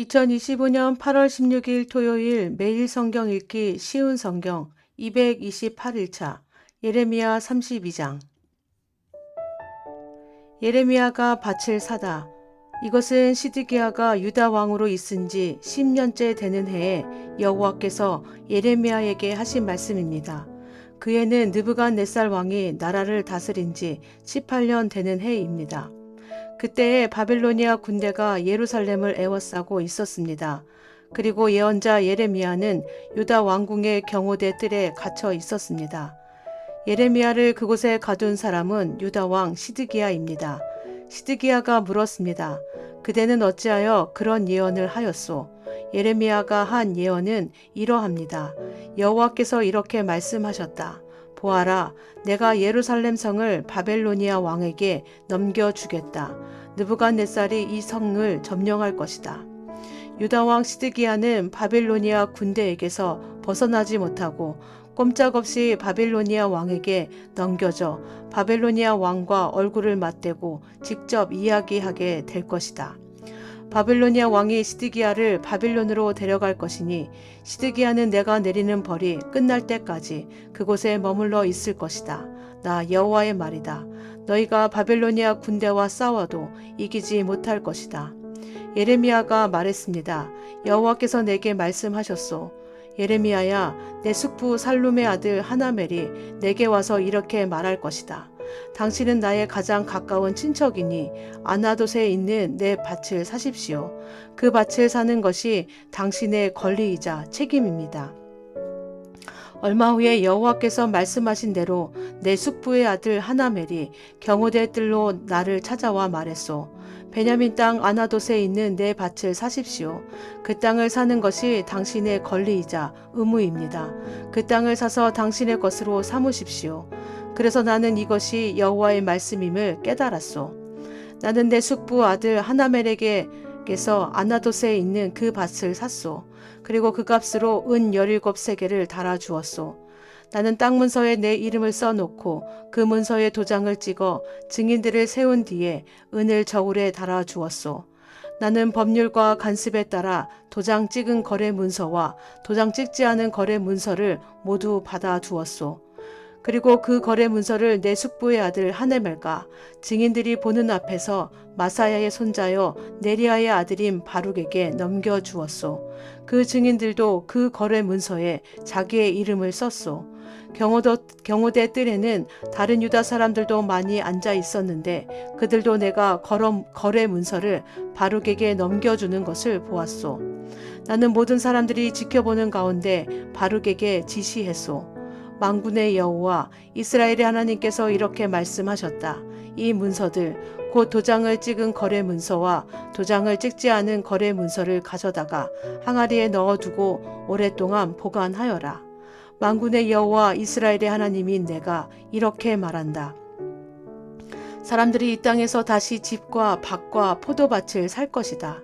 2025년 8월 16일 토요일 매일 성경 읽기 쉬운 성경 228일차 예레미야 32장 예레미야가 밭을 사다 이것은 시드기야가 유다 왕으로 있은 지 10년째 되는 해에 여호와께서 예레미야에게 하신 말씀입니다. 그 해는 느부갓네살 왕이 나라를 다스린 지 18년 되는 해입니다. 그때에 바벨로니아 군대가 예루살렘을 에워싸고 있었습니다. 그리고 예언자 예레미야는 유다 왕궁의 경호대 뜰에 갇혀 있었습니다. 예레미야를 그곳에 가둔 사람은 유다 왕 시드기야입니다. 시드기야가 물었습니다. 그대는 어찌하여 그런 예언을 하였소? 예레미야가 한 예언은 이러합니다. 여호와께서 이렇게 말씀하셨다. 보아라, 내가 예루살렘 성을 바벨로니아 왕에게 넘겨주겠다. 느부갓네살이 이 성을 점령할 것이다. 유다 왕 시드기야는 바벨로니아 군대에게서 벗어나지 못하고 꼼짝없이 바벨로니아 왕에게 넘겨져 바벨로니아 왕과 얼굴을 맞대고 직접 이야기하게 될 것이다. 바벨로니아 왕이 시드기야를 바빌론으로 데려갈 것이니 시드기야는 내가 내리는 벌이 끝날 때까지 그곳에 머물러 있을 것이다. 나 여호와의 말이다. 너희가 바벨로니아 군대와 싸워도 이기지 못할 것이다. 예레미야가 말했습니다. 여호와께서 내게 말씀하셨소. 예레미야야, 내 숙부 살룸의 아들 하나멜이 내게 와서 이렇게 말할 것이다. 당신은 나의 가장 가까운 친척이니 아나돗에 있는 내 밭을 사십시오. 그 밭을 사는 것이 당신의 권리이자 책임입니다. 얼마 후에 여호와께서 말씀하신 대로 내 숙부의 아들 하나멜이 경호대 뜰로 나를 찾아와 말했소. 베냐민 땅 아나돗에 있는 내 밭을 사십시오. 그 땅을 사는 것이 당신의 권리이자 의무입니다. 그 땅을 사서 당신의 것으로 삼으십시오. 그래서 나는 이것이 여호와의 말씀임을 깨달았소. 나는 내 숙부 아들 하나멜에게서 아나돗에 있는 그 밭을 샀소. 그리고 그 값으로 은 열일곱 세계를 달아 주었소. 나는 땅 문서에 내 이름을 써놓고 그 문서에 도장을 찍어 증인들을 세운 뒤에 은을 저울에 달아 주었소. 나는 법률과 간습에 따라 도장 찍은 거래 문서와 도장 찍지 않은 거래 문서를 모두 받아 두었소. 그리고 그 거래 문서를 내 숙부의 아들 하네멜과 증인들이 보는 앞에서 마사야의 손자여 네리아의 아들인 바룩에게 넘겨 주었소. 그 증인들도 그 거래 문서에 자기의 이름을 썼소. 경호도, 경호대 뜰에는 다른 유다 사람들도 많이 앉아 있었는데 그들도 내가 거럼, 거래 문서를 바룩에게 넘겨주는 것을 보았소. 나는 모든 사람들이 지켜보는 가운데 바룩에게 지시했소. 망군의 여호와 이스라엘의 하나님께서 이렇게 말씀하셨다. 이 문서들 곧 도장을 찍은 거래 문서와 도장을 찍지 않은 거래 문서를 가져다가 항아리에 넣어두고 오랫동안 보관하여라. 망군의 여호와 이스라엘의 하나님인 내가 이렇게 말한다. 사람들이 이 땅에서 다시 집과 밭과 포도밭을 살 것이다.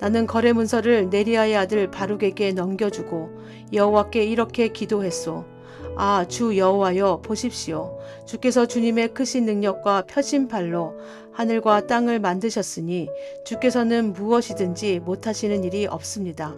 나는 거래 문서를 네리아의 아들 바룩에게 넘겨주고 여호와께 이렇게 기도했소. 아, 주 여호와여 보십시오. 주께서 주님의 크신 능력과 펴신 팔로 하늘과 땅을 만드셨으니 주께서는 무엇이든지 못하시는 일이 없습니다.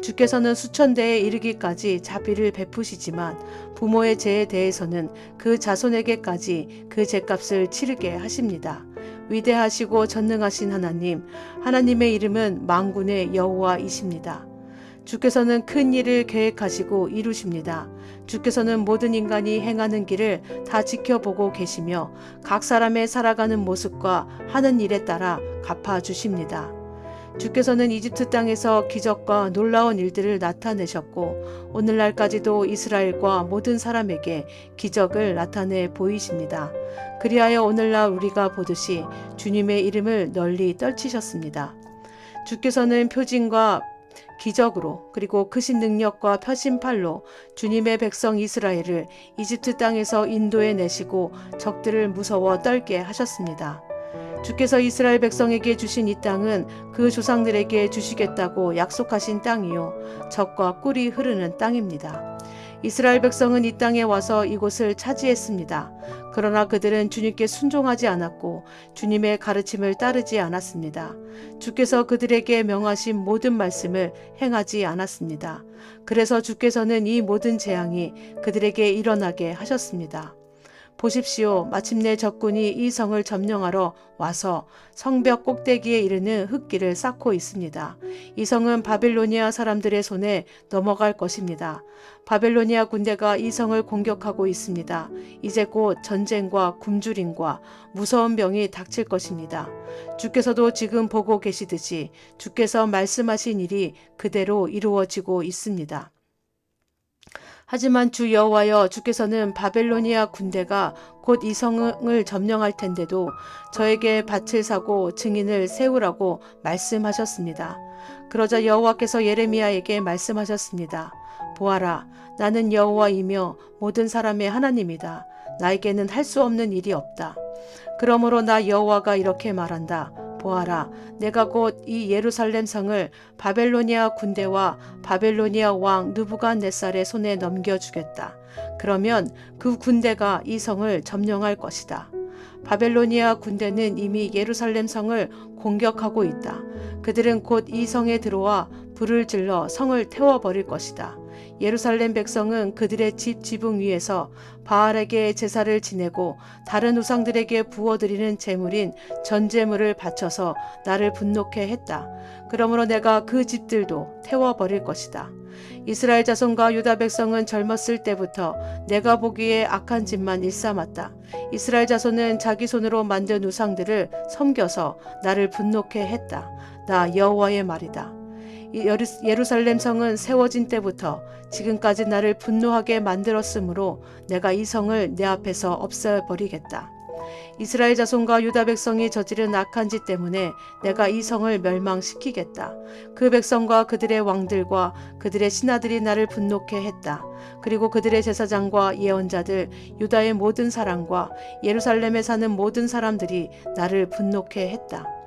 주께서는 수천 대에 이르기까지 자비를 베푸시지만 부모의 죄에 대해서는 그 자손에게까지 그 죄값을 치르게 하십니다. 위대하시고 전능하신 하나님, 하나님의 이름은 망군의 여호와이십니다. 주께서는 큰 일을 계획하시고 이루십니다. 주께서는 모든 인간이 행하는 길을 다 지켜보고 계시며 각 사람의 살아가는 모습과 하는 일에 따라 갚아 주십니다. 주께서는 이집트 땅에서 기적과 놀라운 일들을 나타내셨고 오늘날까지도 이스라엘과 모든 사람에게 기적을 나타내 보이십니다. 그리하여 오늘날 우리가 보듯이 주님의 이름을 널리 떨치셨습니다. 주께서는 표징과 기적으로 그리고 크신 능력과 펴신 팔로 주님의 백성 이스라엘을 이집트 땅에서 인도해 내시고 적들을 무서워 떨게 하셨습니다. 주께서 이스라엘 백성에게 주신 이 땅은 그 조상들에게 주시겠다고 약속하신 땅이요 적과 꿀이 흐르는 땅입니다. 이스라엘 백성은 이 땅에 와서 이곳을 차지했습니다. 그러나 그들은 주님께 순종하지 않았고 주님의 가르침을 따르지 않았습니다. 주께서 그들에게 명하신 모든 말씀을 행하지 않았습니다. 그래서 주께서는 이 모든 재앙이 그들에게 일어나게 하셨습니다. 보십시오. 마침내 적군이 이 성을 점령하러 와서 성벽 꼭대기에 이르는 흙길을 쌓고 있습니다. 이 성은 바빌로니아 사람들의 손에 넘어갈 것입니다. 바벨로니아 군대가 이 성을 공격하고 있습니다. 이제 곧 전쟁과 굶주림과 무서운 병이 닥칠 것입니다. 주께서도 지금 보고 계시듯이 주께서 말씀하신 일이 그대로 이루어지고 있습니다. 하지만 주 여호와여 주께서는 바벨로니아 군대가 곧 이 성을 점령할 텐데도 저에게 밭을 사고 증인을 세우라고 말씀하셨습니다. 그러자 여호와께서 예레미야에게 말씀하셨습니다. 보아라 나는 여호와이며 모든 사람의 하나님이다. 나에게는 할 수 없는 일이 없다. 그러므로 나 여호와가 이렇게 말한다. 보아라, 내가 곧 이 예루살렘 성을 바벨로니아 군대와 바벨로니아 왕 누부갓네살의 손에 넘겨 주겠다. 그러면 그 군대가 이 성을 점령할 것이다. 바벨로니아 군대는 이미 예루살렘 성을 공격하고 있다. 그들은 곧 이 성에 들어와 불을 질러 성을 태워버릴 것이다. 예루살렘 백성은 그들의 집 지붕 위에서 바알에게 제사를 지내고 다른 우상들에게 부어드리는 제물인 전제물을 바쳐서 나를 분노케 했다. 그러므로 내가 그 집들도 태워버릴 것이다. 이스라엘 자손과 유다 백성은 젊었을 때부터 내가 보기에 악한 짓만 일삼았다. 이스라엘 자손은 자기 손으로 만든 우상들을 섬겨서 나를 분노케 했다. 나 여호와의 말이다. 예루살렘 성은 세워진 때부터 지금까지 나를 분노하게 만들었으므로 내가 이 성을 내 앞에서 없애버리겠다. 이스라엘 자손과 유다 백성이 저지른 악한 짓 때문에 내가 이 성을 멸망시키겠다. 그 백성과 그들의 왕들과 그들의 신하들이 나를 분노케 했다. 그리고 그들의 제사장과 예언자들, 유다의 모든 사람과 예루살렘에 사는 모든 사람들이 나를 분노케 했다.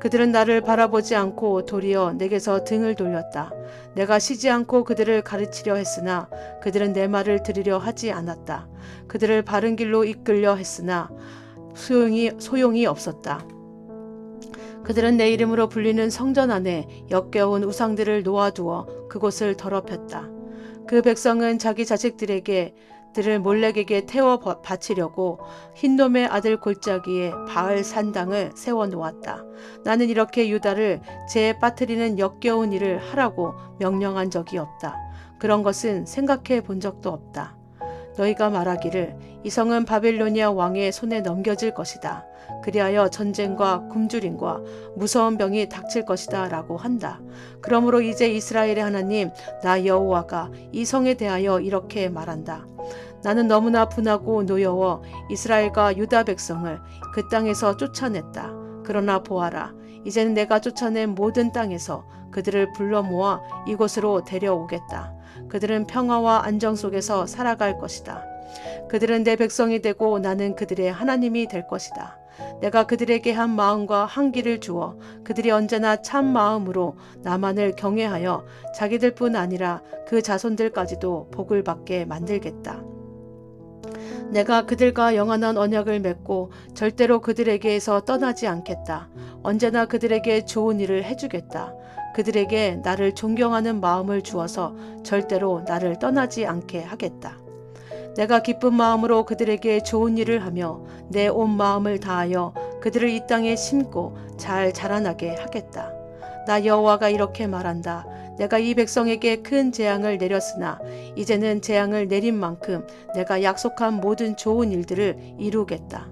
그들은 나를 바라보지 않고 도리어 내게서 등을 돌렸다. 내가 쉬지 않고 그들을 가르치려 했으나 그들은 내 말을 들으려 하지 않았다. 그들을 바른 길로 이끌려 했으나 소용이 소용이 없었다. 그들은 내 이름으로 불리는 성전 안에 역겨운 우상들을 놓아두어 그곳을 더럽혔다. 그 백성은 자기 자식들에게 들을 몰렉에게 태워 바치려고 흰놈의 아들 골짜기에 바알 산당을 세워 놓았다. 나는 이렇게 유다를 재에 빠뜨리는 역겨운 일을 하라고 명령한 적이 없다. 그런 것은 생각해 본 적도 없다. 너희가 말하기를 이 성은 바빌로니아 왕의 손에 넘겨질 것이다. 그리하여 전쟁과 굶주림과 무서운 병이 닥칠 것이다 라고 한다. 그러므로 이제 이스라엘의 하나님 나 여호와가 이 성에 대하여 이렇게 말한다. 나는 너무나 분하고 노여워 이스라엘과 유다 백성을 그 땅에서 쫓아냈다. 그러나 보아라. 이제는 내가 쫓아낸 모든 땅에서 그들을 불러 모아 이곳으로 데려오겠다. 그들은 평화와 안정 속에서 살아갈 것이다. 그들은 내 백성이 되고 나는 그들의 하나님이 될 것이다. 내가 그들에게 한 마음과 한기를 주어 그들이 언제나 참 마음으로 나만을 경외하여 자기들 뿐 아니라 그 자손들까지도 복을 받게 만들겠다. 내가 그들과 영원한 언약을 맺고 절대로 그들에게서 떠나지 않겠다. 언제나 그들에게 좋은 일을 해주겠다. 그들에게 나를 존경하는 마음을 주어서 절대로 나를 떠나지 않게 하겠다. 내가 기쁜 마음으로 그들에게 좋은 일을 하며 내 온 마음을 다하여 그들을 이 땅에 심고 잘 자라나게 하겠다. 나 여호와가 이렇게 말한다. 내가 이 백성에게 큰 재앙을 내렸으나 이제는 재앙을 내린 만큼 내가 약속한 모든 좋은 일들을 이루겠다.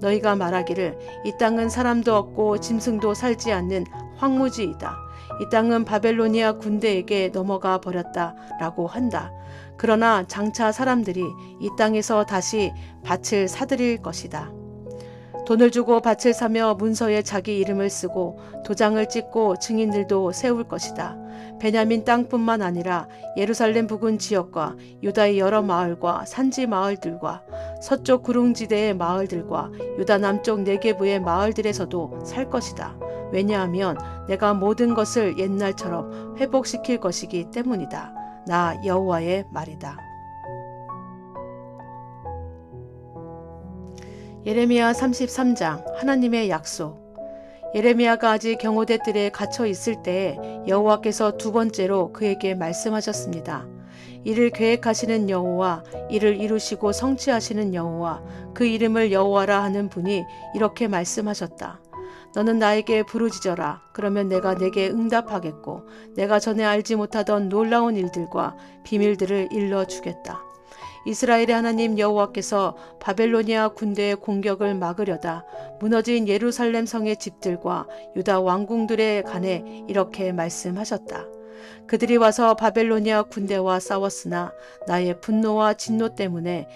너희가 말하기를 이 땅은 사람도 없고 짐승도 살지 않는 황무지이다. 이 땅은 바벨로니아 군대에게 넘어가 버렸다. 라고 한다. 그러나 장차 사람들이 이 땅에서 다시 밭을 사들일 것이다. 돈을 주고 밭을 사며 문서에 자기 이름을 쓰고 도장을 찍고 증인들도 세울 것이다. 베냐민 땅뿐만 아니라 예루살렘 부근 지역과 유다의 여러 마을과 산지 마을들과 서쪽 구릉지대의 마을들과 유다 남쪽 네게부의 마을들에서도 살 것이다. 왜냐하면 내가 모든 것을 옛날처럼 회복시킬 것이기 때문이다. 나 여호와의 말이다. 예레미야 33장 하나님의 약속 예레미야가 아직 경호대들에 갇혀 있을 때에 여호와께서 두 번째로 그에게 말씀하셨습니다. 이를 계획하시는 여호와, 이를 이루시고 성취하시는 여호와, 그 이름을 여호와라 하는 분이 이렇게 말씀하셨다. 너는 나에게 부르짖어라. 그러면 내가 내게 응답하겠고 내가 전에 알지 못하던 놀라운 일들과 비밀들을 일러 주겠다. 이스라엘의 하나님 여호와께서 바벨로니아 군대의 공격을 막으려다 무너진 예루살렘 성의 집들과 유다 왕궁들에 관해 이렇게 말씀하셨다. 그들이 와서 바벨로니아 군대와 싸웠으나 나의 분노와 진노 때문에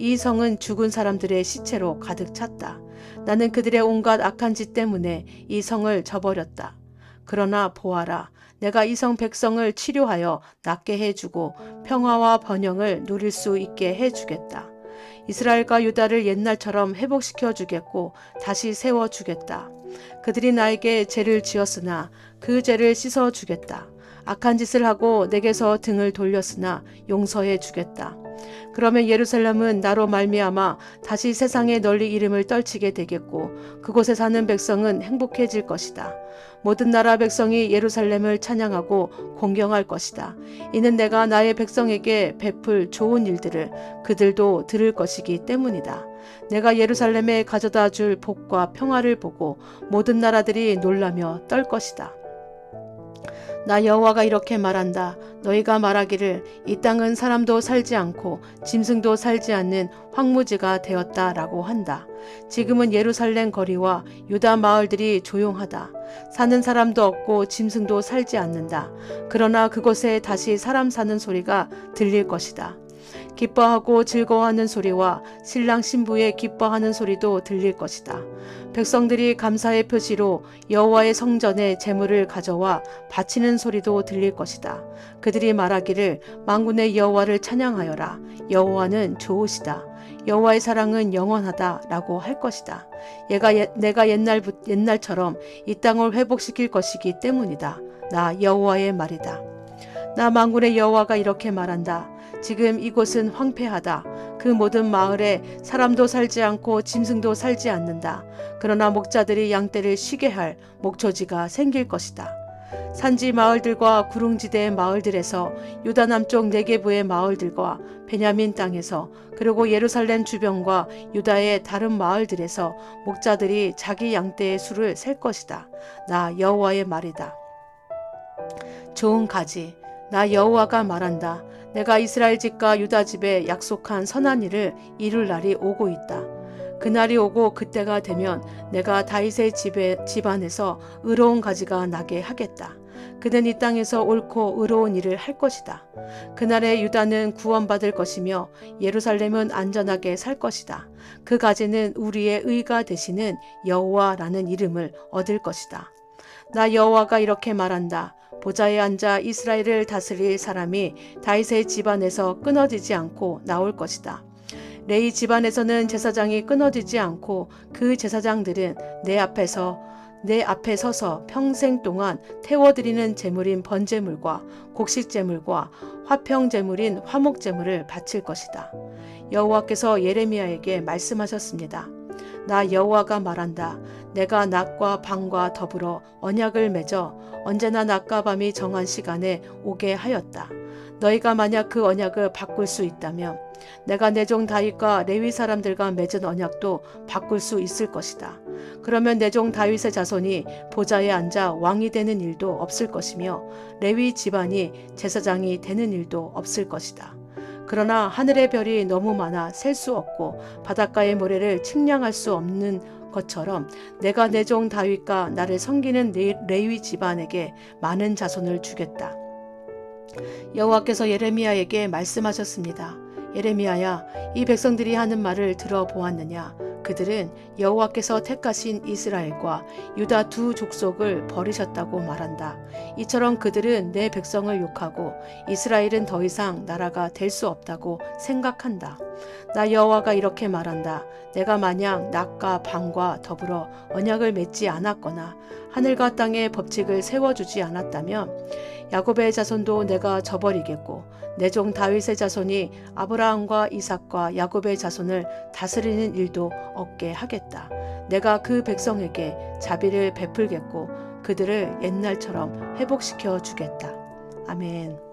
이 성은 죽은 사람들의 시체로 가득 찼다. 나는 그들의 온갖 악한 짓 때문에 이 성을 저버렸다. 그러나 보아라, 내가 이 성 백성을 치료하여 낫게 해주고 평화와 번영을 누릴 수 있게 해주겠다. 이스라엘과 유다를 옛날처럼 회복시켜 주겠고 다시 세워 주겠다. 그들이 나에게 죄를 지었으나 그 죄를 씻어 주겠다. 악한 짓을 하고 내게서 등을 돌렸으나 용서해 주겠다. 그러면 예루살렘은 나로 말미암아 다시 세상에 널리 이름을 떨치게 되겠고 그곳에 사는 백성은 행복해질 것이다. 모든 나라 백성이 예루살렘을 찬양하고 공경할 것이다. 이는 내가 나의 백성에게 베풀 좋은 일들을 그들도 들을 것이기 때문이다. 내가 예루살렘에 가져다 줄 복과 평화를 보고 모든 나라들이 놀라며 떨 것이다. 나 여호와가 이렇게 말한다. 너희가 말하기를 이 땅은 사람도 살지 않고 짐승도 살지 않는 황무지가 되었다라고 한다. 지금은 예루살렘 거리와 유다 마을들이 조용하다. 사는 사람도 없고 짐승도 살지 않는다. 그러나 그곳에 다시 사람 사는 소리가 들릴 것이다. 기뻐하고 즐거워하는 소리와 신랑 신부의 기뻐하는 소리도 들릴 것이다. 백성들이 감사의 표시로 여호와의 성전에 제물을 가져와 바치는 소리도 들릴 것이다. 그들이 말하기를 만군의 여호와를 찬양하여라. 여호와는 좋으시다. 여호와의 사랑은 영원하다라고 할 것이다. 얘가 예, 내가 옛날 옛날처럼 이 땅을 회복시킬 것이기 때문이다. 나 여호와의 말이다. 나 만군의 여호와가 이렇게 말한다. 지금 이곳은 황폐하다. 그 모든 마을에 사람도 살지 않고 짐승도 살지 않는다. 그러나 목자들이 양떼를 쉬게 할 목초지가 생길 것이다. 산지 마을들과 구릉지대의 마을들에서 유다 남쪽 네게부의 마을들과 베냐민 땅에서 그리고 예루살렘 주변과 유다의 다른 마을들에서 목자들이 자기 양떼의 수를 셀 것이다. 나 여호와의 말이다. 좋은 가지 나 여호와가 말한다. 내가 이스라엘 집과 유다 집에 약속한 선한 일을 이룰 날이 오고 있다. 그날이 오고 그때가 되면 내가 다윗의 집에 집안에서 의로운 가지가 나게 하겠다. 그는 이 땅에서 옳고 의로운 일을 할 것이다. 그날에 유다는 구원받을 것이며 예루살렘은 안전하게 살 것이다. 그 가지는 우리의 의가 되시는 여호와라는 이름을 얻을 것이다. 나 여호와가 이렇게 말한다. 보좌에 앉아 이스라엘을 다스릴 사람이 다윗의 집안에서 끊어지지 않고 나올 것이다. 레이 집안에서는 제사장이 끊어지지 않고 그 제사장들은 내 앞에서 내 앞에 서서 평생 동안 태워드리는 제물인 번제물과 곡식제물과 화평제물인 화목제물을 바칠 것이다. 여호와께서 예레미야에게 말씀하셨습니다. 나 여호와가 말한다. 내가 낮과 밤과 더불어 언약을 맺어 언제나 낮과 밤이 정한 시간에 오게 하였다. 너희가 만약 그 언약을 바꿀 수 있다면 내가 내 종 다윗과 레위 사람들과 맺은 언약도 바꿀 수 있을 것이다. 그러면 내 종 다윗의 자손이 보좌에 앉아 왕이 되는 일도 없을 것이며 레위 집안이 제사장이 되는 일도 없을 것이다. 그러나 하늘의 별이 너무 많아 셀 수 없고 바닷가의 모래를 측량할 수 없는 것처럼 내가 내 종 다윗과 나를 섬기는 레위 집안에게 많은 자손을 주겠다. 여호와께서 예레미야에게 말씀하셨습니다. 예레미야야, 이 백성들이 하는 말을 들어보았느냐? 그들은 여호와께서 택하신 이스라엘과 유다 두 족속을 버리셨다고 말한다. 이처럼 그들은 내 백성을 욕하고 이스라엘은 더 이상 나라가 될 수 없다고 생각한다. 나 여호와가 이렇게 말한다. 내가 만약 낮과 밤과 더불어 언약을 맺지 않았거나 하늘과 땅의 법칙을 세워주지 않았다면 야곱의 자손도 내가 저버리겠고 내 종 다윗의 자손이 아브라함과 이삭과 야곱의 자손을 다스리는 일도 없게 하겠다. 내가 그 백성에게 자비를 베풀겠고 그들을 옛날처럼 회복시켜 주겠다. 아멘.